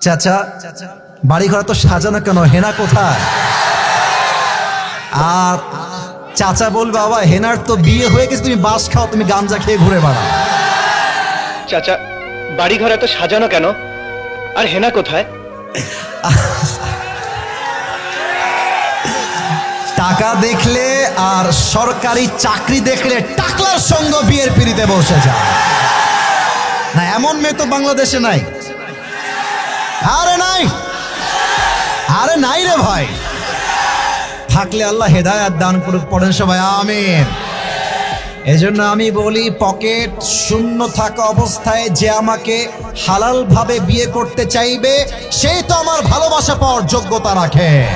চাচা বাড়ি ঘর তো সাজানো কেন? হেনা কোথায়? আর চাচা বলবে বাবা হেনার তো বিয়ে হয়ে গেছে তুমি বাস খাও তুমি গাঞ্জা খেয়ে ঘুরে বেড়াও। চাচা বাড়ি ঘর এত সাজানো কেন? আর হেনা কোথায়? টাকা দেখলে আর সরকারি চাকরি দেখলে টাকলার সঙ্গ বিয়ের পিড়িতে বসে যায়। না এমন মেয়ে তো বাংলাদেশে নাই। আরে নাই। আরে নাই রে ভাই। থাকলে আল্লাহ হেদায়াত দান করুক, পড়েন সবাই, আমিন। এজন্য আমি বলি, পকেট শূন্য থাকা অবস্থায় যে আমাকে হালাল ভাবে বিয়ে করতে চাইবে সেই তো আমার ভালোবাসা পাওয়ার যোগ্যতা রাখে।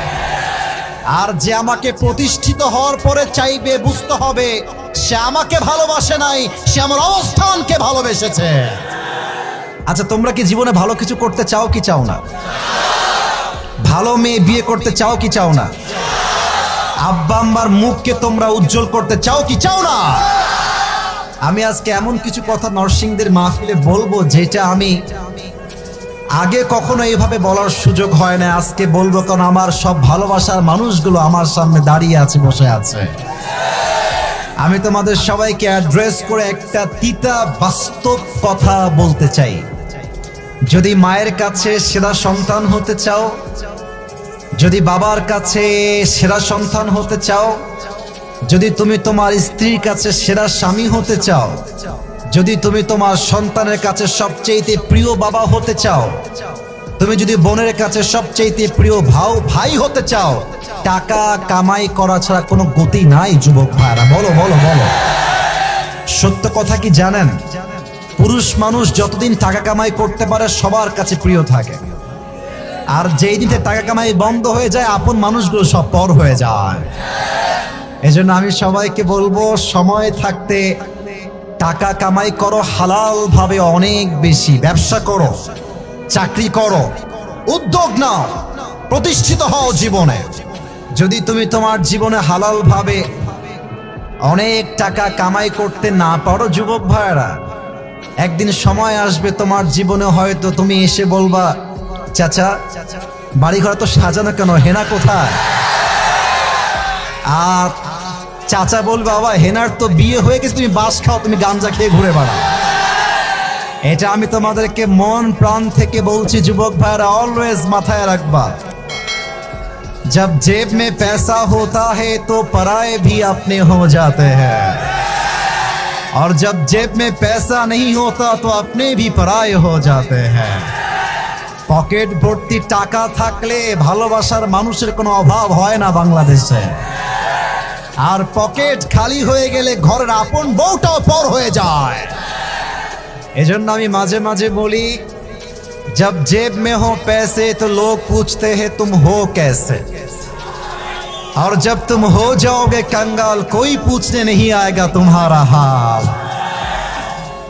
আর যে আমাকে প্রতিষ্ঠিত হওয়ার পরে চাইবে, বুঝতে হবে, সে আমাকে ভালোবাসে নাই, সে আমার অবস্থানকে ভালোবেসেছে। আচ্ছা তোমরা কি জীবনে ভালো কিছু করতে চাও কি চাও না? ভালো মেয়ে বিয়ে করতে চাও কি চাও না? আব্বা, আম্মার মুখকে তোমরা উজ্জ্বল করতে চাও কি চাও না? আমি আজকে এমন কিছু কথা নরসিংদের মাহফিলে বলব, যেটা আমি আগে কখনো এইভাবে বলার সুযোগ হয় না। আজকে বলব, কারণ আমার সব ভালোবাসার মানুষগুলো আমার সামনে দাঁড়িয়ে আছে, বসে আছে। আমি তোমাদের সবাইকে অ্যাড্রেস করে একটা তিতা বাস্তব কথা বলতে চাই। যদি মায়ের কাছে সেরা সন্তান হতে চাও, যদি বাবার কাছে সেরা সন্তান হতে চাও, যদি তুমি তোমার স্ত্রীর কাছে সেরা স্বামী হতে চাও, যদি তুমি তোমার সন্তানের কাছে সবচেয়ে প্রিয় বাবা হতে চাও, তুমি যদি বোনের কাছে সবচেয়ে প্রিয় ভাও, ভাই হতে চাও, টাকা কামাই করা ছাড়া কোনো গতি নাই, যুবক ভাইরা বলো বলো বলো। সত্য কথা কি জানেন? পুরুষ মানুষ যতদিন টাকা কামাই করতে পারে, সবার কাছে প্রিয় থাকে। আর যেই দিনে টাকা কামাই বন্ধ হয়ে যায়, আপন মানুষগুলো সব পর হয়ে যায়। এজন্য আমি সবাইকে বলব, সময় থাকতে টাকা কামাই করো হালাল ভাবে অনেক বেশি। ব্যবসা করো, চাকরি করো, উদ্যোগ নাও, প্রতিষ্ঠিত হও জীবনে। যদি তুমি তোমার জীবনে হালাল ভাবে অনেক টাকা কামাই করতে না পারো, যুবক ভাইয়েরা একদিন সময় আসবে তোমার জীবনে হয়তো তুমি এসে বলবা চাচা বাড়ি ঘর তো সাজানো কেন হেনা কোথায় আর চাচা বলবে বাবা হেনার তো বিয়ে হয়ে গেছে তুমি বাস খাও তুমি গাঞ্জা খেয়ে ঘুরে বেড়াও এটা আমি তোমাদেরকে মন প্রাণ থেকে বলছি যুবক ভাইরা অলওয়েজ মাথায় রাখবা जब जेब में पैसा होता है तो पराए भी अपने हो जाते हैं और जब जेब में पैसा नहीं होता तो अपने भी पराए हो जाते हैं পকেট ভর্তি টাকা থাকলে ভালোবাসার মানুষের কোনো অভাব হয় না বাংলাদেশে আর পকেট খালি হয়ে গেলে ঘরের আপন বউটাও পর হয়ে যায় এজন্য আমি মাঝে মাঝে বলি जब जेब में हो पैसे तो लोग पूछते हैं तुम हो कैसे और जब तुम हो जाओगे कंगाल कोई पूछने नहीं आएगा तुम्हारा हाल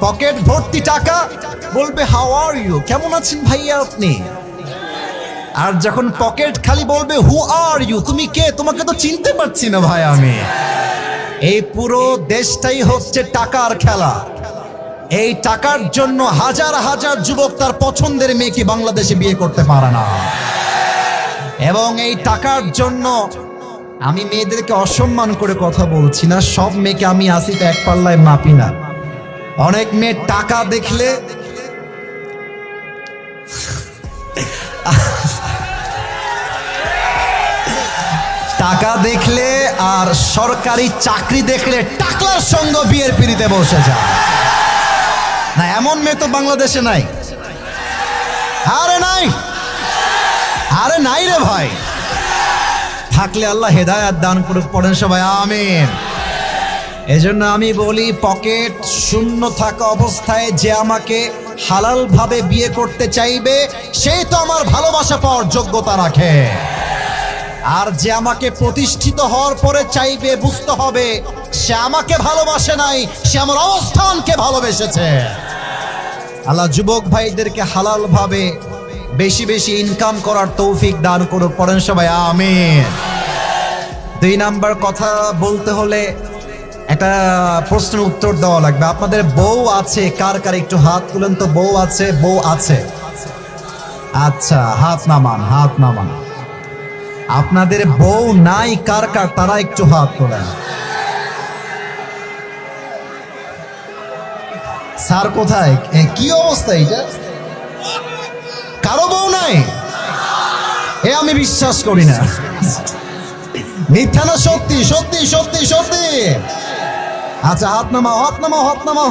পকেট ভর্তি টাকা বলবে হাউ আর ইউ কেমন আছেন ভাইয়া আপনি আর যখন পকেট খালি বলবে হু আর ইউ তুমি কে তোমাকে তো চিনতে পারছি না ভাই আমি এই পুরো দেশটাই হচ্ছে টাকার খেলা এই টাকার জন্য হাজার হাজার যুবক তার পছন্দের মেয়েকে বাংলাদেশে বিয়ে করতে পারে না এবং এই টাকার জন্য আমি মেয়েদেরকে অসম্মান করে কথা বলছি না, সব মেয়েকে আমি আসি এক পাল্লায় মাপি না। অনেক মেয়ে টাকা দেখলে টাকা দেখলে আর সরকারি চাকরি দেখলে টাকলার সঙ্গ বিয়ের পিড়িতে বসে যায়। না, এমন মেয়ে তো বাংলাদেশে নাই। আরে নাই। আরে নাই রে ভাই। থাকলে আল্লাহ হেদায়াত দান করুক, পড়েন সবাই, আমিন। এজন্য আমি বলি, পকেট শূন্য থাকা অবস্থায় যে আমাকে হালাল ভাবে বিয়ে করতে চাইবে সেই তো আমার ভালোবাসা পাওয়ার যোগ্যতা রাখে। আর যে আমাকে প্রতিষ্ঠিত হওয়ার পরে চাইবে, বুঝতে হবে, সে আমাকে ভালোবাসে নাই, সে আমার অবস্থানকে ভালোবেসেছে। আল্লাহ যুবক ভাইদেরকে হালাল ভাবে বেশি বেশি ইনকাম করার তৌফিক দান করুক। পড়েন সবাই, আমিন। দুই নাম্বার কথা বলতে হলে একটা প্রশ্নের উত্তর দেওয়া লাগবে। আপনাদের বউ আছে, কার কার একটু হাত তুলেন তো? বউ আছে বউ আছে। আচ্ছা হাত নামান হাত নামান। আপনাদের বউ নাই, কার কার? তারা একটু হাত তোলেন। স্যার কোথায়? কি অবস্থা এটা কারও বউ নাই? এ আমি বিশ্বাস করি না। মিথ্যা না, সত্যি সত্যি সত্যি সত্যি। আচ্ছা হাত নামাও হাত নামাও হাত নামাও।